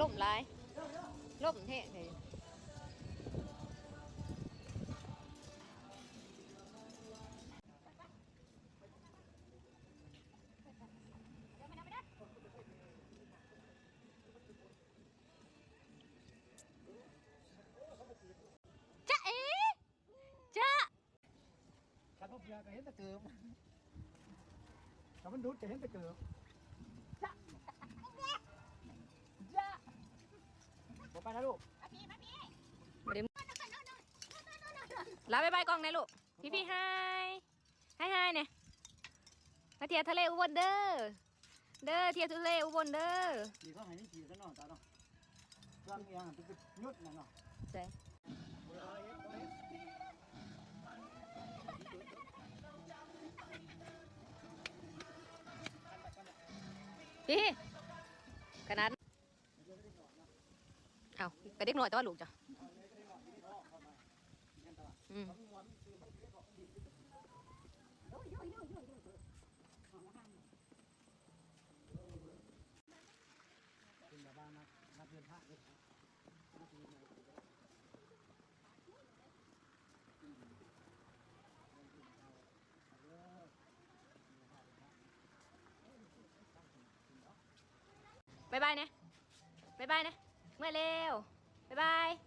ล่มลายล่มแท้เลยจะเอ๋จะขับรถเรือก็เห็นตะเกียบถ้ามันดูดจะเห็นตะเกียบจ้ะจ้ะผม ไปนะลูกมาดิลาบายบายกล้องหนะลูก พี่พี่ไฮไฮไฮเนี่ยมาเที่ยวทะเลอุบลเด้อ เด้อเที่ยวทะเลอุบลเด้อขี่เข้าให้นี่ขี่ซะหน่อยตาเนาะร่างเอียงจะเป็นยุดนะเนาะใช่พี่ขนาด เอากระเด็กหน่อยแต่ว่าลูกจ้ะอืมเป็นแบบว่านักเรียนพระเลยบายบายนะบายบายนะ เมื่อเร็ว บ๊ายบาย